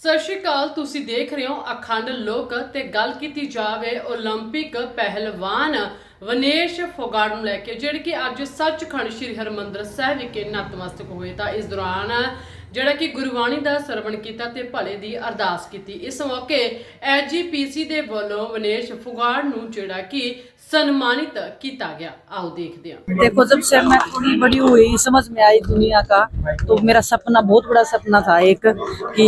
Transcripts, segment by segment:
ਸਤਿ ਸ਼੍ਰੀ ਅਕਾਲ ਤੁਸੀਂ ਦੇਖ ਰਹੇ ਹੋ ਅਖੰਡ ਲੋਕ ਤੇ ਗੱਲ ਕੀਤੀ ਜਾਵੇ 올림픽 ਪਹਿਲਵਾਨ ਵਨੇਸ਼ ਫੋਗਾਟ ਨੂੰ ਲੈ ਕੇ ਜਿਹੜੇ ਕਿ ਅੱਜ ਸੱਚਖੰਡ ਸ੍ਰੀ ਹਰਮੰਦਰ ਸਾਹਿਬ ਵਿਖੇ ਨਤਮਸਤਕ ਹੋਏ ਤਾਂ ਇਸ ਦੌਰਾਨ ਜਿਹੜਾ ਕਿ ਗੁਰਬਾਣੀ ਦਾ ਸਰਵਣ ਕੀਤਾ ਤੇ ਭਲੇ ਦੀ ਅਰਦਾਸ ਕੀਤੀ ਇਸ ਮੌਕੇ ਐਜੀਪੀਸੀ ਦੇ ਵੱਲੋਂ ਵਨੇਸ਼ ਫੋਗਾਟ ਨੂੰ ਜਿਹੜਾ ਕਿ सम्मानित किया गया। आओ देखते हैं। देखो जब से मैं थोड़ी बड़ी हुई समझ में आई दुनिया का तो मेरा सपना बहुत बड़ा सपना था एक कि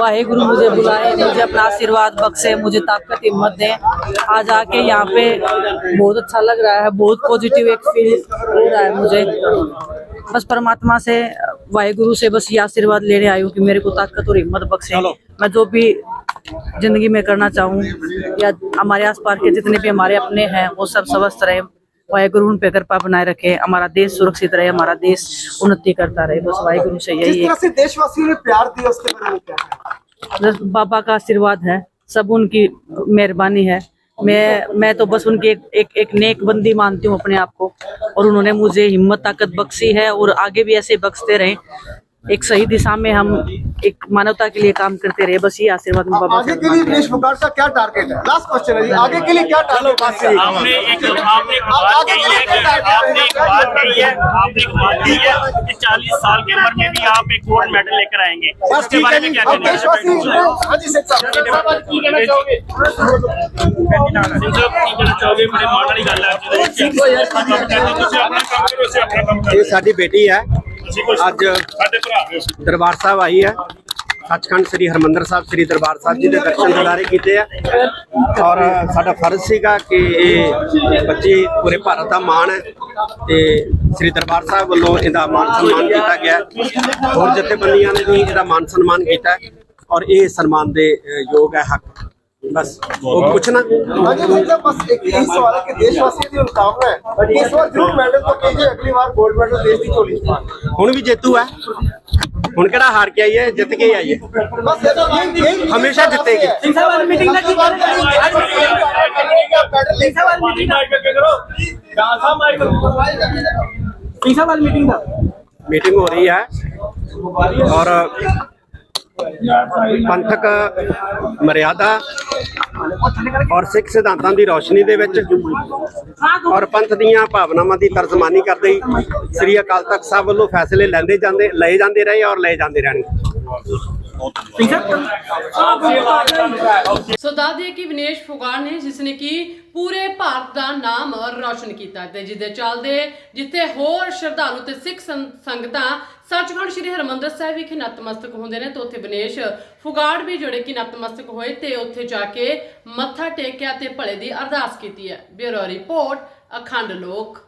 वाहे गुरु मुझे बुलाए मुझे अपना आशीर्वाद बख्शे मुझे ताकत हिम्मत दे। आज आके यहाँ पे बहुत अच्छा लग रहा है बहुत पॉजिटिव एक फील हो रहा है मुझे। बस परमात्मा से वाहे गुरु से बस ये आशीर्वाद लेने आई हूँ कि मेरे को ताकत और हिम्मत बख्शे। मैं जो भी ज़िंदगी में करना चाहूँ या हमारे आसपास के जितने भी हमारे अपने हैं वो सब स्वस्थ रहे वाहेगुरु उन पे कृपा बनाए रखे हमारा देश सुरक्षित रहे हमारा देश उन्नति करता रहे। बस वाहेगुरु से जिस यही तरह से देशवासियों ने प्यार दिया उसके बारे में क्या है? बाबा का आशीर्वाद है सब उनकी मेहरबानी है। मैं मैं तो बस उनकी एक, एक एक नेक बंदी मानती हूँ अपने आप को और उन्होंने मुझे हिम्मत ताकत बख्शी है और आगे भी ऐसे बख्शते रहे। एक सही दिशा में हम एक मानवता के लिए काम करते रहे बस ये आशीर्वाद आगे के लिए का क्या टारगेट है? लास्ट क्वेश्चन है आगे के लिए क्या टारगेट है? चालीस साल की उम्र में भी आप एक गोल्ड मेडल लेकर आएँगे। इसके बारे में क्या कहना चाहोगे हाँ ये साड़ी बेटी है। ਅੱਜ ਦਰਬਾਰ ਸਾਹਿਬ ਆਈ ਹੈ। ਸੱਚਖੰਡ ਸ੍ਰੀ ਹਰਮੰਦਰ ਸਾਹਿਬ ਸ੍ਰੀ ਦਰਬਾਰ ਸਾਹਿਬ ਜੀ ਦੇ ਦਰਸ਼ਨ ਦਿਲਾਰੇ ਕੀਤੇ ਆ। ਔਰ ਸਾਡਾ ਫਰਜ਼ ਸੀਗਾ ਕਿ ਇਹ ਬੱਚੇ ਪੂਰੇ ਭਾਰਤ ਦਾ ਮਾਣ ਹੈ ਤੇ ਸ੍ਰੀ ਦਰਬਾਰ ਸਾਹਿਬ ਵੱਲੋਂ ਇਹਦਾ ਮਾਨ ਸਨਮਾਨ ਕੀਤਾ ਗਿਆ ਹੋਰ ਜਥੇਬੰਦੀਆਂ ਨੇ ਵੀ ਇਹਦਾ ਮਾਨ ਸਨਮਾਨ ਕੀਤਾ ਔਰ ਇਹ ਸਨਮਾਨ ਦੇ ਯੋਗ ਹੈ ਹੱਕ। ਬਸ। ਉਹ ਪੁੱਛਣਾ ਅਜੇ ਭਾਈ ਸਾਹਿਬ ਬਸ ਇੱਕ ਹੀ ਸਵਾਲ ਹੈ ਕਿ ਦੇਸ਼ ਵਾਸੀਆਂ ਦੀ ਕਾਮਨਾ ਹੈ। ਕਿ ਇਸ ਵਾਰ ਜ਼ਰੂਰ ਮੈਡਲ ਤਾਂ ਕਹੀਏ ਅਗਲੀ ਵਾਰ ਗੋਲਡ ਮੈਡਲ ਦੇਸ਼ ਦੀ ਝੋਲੀ 'ਚ ਪਾਣ ਹੁਣ ਵੀ ਜੇਤੂ ਹੈ। ਹੁਣ ਕਿਹੜਾ ਹਾਰ ਕੇ ਆਈ ਹੈ ਜਿੱਤ ਕੇ ਆਈ ਹੈ ਬਸ ਇਹ ਹਮੇਸ਼ਾ ਜਿੱਤੇਗੀ। ਸਿੰਘ ਸਾਹਿਬ ਵਾਲੀ ਮੀਟਿੰਗ ਦਾ ਕੀ ਕਰ ਰਹੇ ਹੋ? ਅੱਜ ਮੈਡਲ ਸਿੰਘ ਸਾਹਿਬ ਵਾਲੀ ਮੀਟਿੰਗ ਮਾਈਕ ਕਰਕੇ ਕਰੋ ਦਾਸ ਸਾਹਿਬ ਮਾਈਕ ਸਿੰਘ ਸਾਹਿਬ ਵਾਲੀ ਮੀਟਿੰਗ ਦਾ। ਮੀਟਿੰਗ ਹੋ ਰਹੀ ਹੈ। ਔਰ ਪੰਥਕ ਮਰਿਆਦਾ ਔਰ ਸਿੱਖ ਸਿਧਾਂਤਾਂ ਦੀ ਰੌਸ਼ਨੀ ਦੇ ਵਿੱਚ ਔਰ ਪੰਥ ਦੀਆਂ ਭਾਵਨਾਵਾਂ ਦੀ ਤਰਜਮਾਨੀ ਕਰਦੇ ਹੀ ਸ੍ਰੀ ਅਕਾਲ ਤਖਤ ਸਾਹਿਬ ਵੱਲੋਂ ਫੈਸਲੇ ਲੈਂਦੇ ਜਾਂਦੇ, ਲਏ ਜਾਂਦੇ ਰਹੇ ਔਰ ਲਏ ਜਾਂਦੇ ਰਹਿਣਗੇ। ਸੋ ਦੱਸ ਕਿ ਵਿਨੇਸ਼ ਫੋਗਾਟ ਨੇ ਜਿਸ ਨੇ ਕਿ ਪੂਰੇ ਭਾਰਤ ਦਾ ਨਾਮ ਰੌਸ਼ਨ ਕੀਤਾ ਤੇ ਜਿਹਦੇ ਚੱਲਦੇ ਜਿੱਥੇ ਹੋਰ ਸ਼ਰਧਾਲੂ ਤੇ ਸਿੱਖ ਸੰਗਤਾਂ ਸੱਚਖੰਡ ਸ੍ਰੀ ਹਰਮੰਦਰ ਸਾਹਿਬ ਵਿਖੇ ਨਤਮਸਤਕ ਹੁੰਦੇ ਨੇ ਤੇ ਉੱਥੇ ਵਿਨੇਸ਼ ਫੁਗਾੜ ਵੀ ਜਿਹੜੇ ਕਿ ਨਤਮਸਤਕ ਹੋਏ ਤੇ ਉੱਥੇ ਜਾ ਕੇ ਮੱਥਾ ਟੇਕਿਆ ਤੇ ਭਲੇ ਦੀ ਅਰਦਾਸ ਕੀਤੀ ਹੈ। ਬਿਊਰੋ ਰਿਪੋਰਟ, ਅਖੰਡ ਲੋਕ।